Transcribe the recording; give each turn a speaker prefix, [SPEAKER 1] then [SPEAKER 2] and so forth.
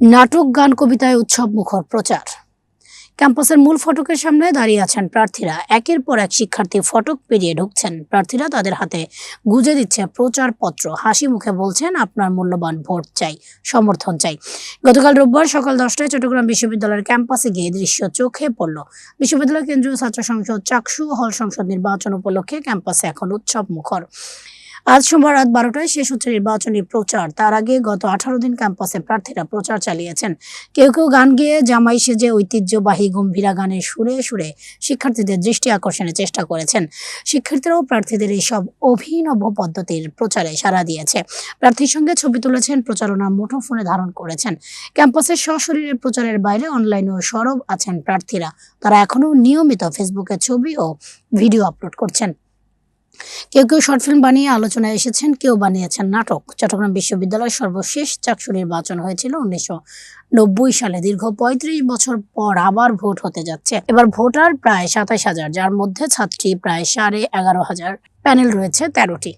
[SPEAKER 1] নাটক, গান, কবিতায় উৎসব মুখর প্রচার। ক্যাম্পাসের মূল ফটকের সামনে দাঁড়িয়ে আছেন প্রার্থীরা। একের পর এক শিক্ষার্থী ফটক পেরিয়ে ঢুকছেন। প্রার্থীরা তাদের হাতে গুজে দিচ্ছে প্রচারপত্র। হাসি মুখে বলছেন, আপনার মূল্যবান ভোট চাই, সমর্থন চাই। গতকাল রোববার সকাল দশটায় চট্টগ্রাম বিশ্ববিদ্যালয়ের ক্যাম্পাসে গিয়ে দৃশ্য চোখে পড়ল। বিশ্ববিদ্যালয় কেন্দ্রীয় ছাত্র সংসদ চাকসু হল সংসদ নির্বাচন উপলক্ষে ক্যাম্পাসে এখন উৎসব মুখর। আজ সোমবার রাত বারোটায় শেষ হচ্ছে নির্বাচনী প্রচার। তার আগে গত আঠারো দিন ক্যাম্পাসে প্রার্থীরা প্রচার চালিয়েছেন। কেউ কেউ গান গেয়ে জামাই সেজে ঐতিহ্যবাহী গম্ভীরা গানের সুরে সুরে শিক্ষার্থীদের দৃষ্টি আকর্ষণের চেষ্টা করেছেন। শিক্ষার্থীরাও প্রার্থীদের এই সব অভিনব পদ্ধতির প্রচারে সাড়া দিয়েছে। প্রার্থীর সঙ্গে ছবি তুলেছেন, প্রচারণা মুঠোফোনে ধারণ করেছেন। ক্যাম্পাসের সশরীরে প্রচারের বাইরে অনলাইনেও সরব আছেন প্রার্থীরা। তারা এখনও নিয়মিত ফেসবুকে ছবি ও ভিডিও আপলোড করছেন। কেউ কেউ শর্ট ফিল্ম বানিয়ে আলোচনায় এসেছেন, কেউ বানিয়েছেন নাটক। চট্টগ্রাম বিশ্ববিদ্যালয়ের সর্বশেষ চাকসু নির্বাচন হয়েছিল উনিশশো নব্বই সালে। দীর্ঘ পঁয়ত্রিশ বছর পর আবার ভোট হতে যাচ্ছে। এবার ভোটার প্রায় সাতাশ হাজার, যার মধ্যে ছাত্রী প্রায় সাড়ে এগারো হাজার। প্যানেল রয়েছে তেরোটি।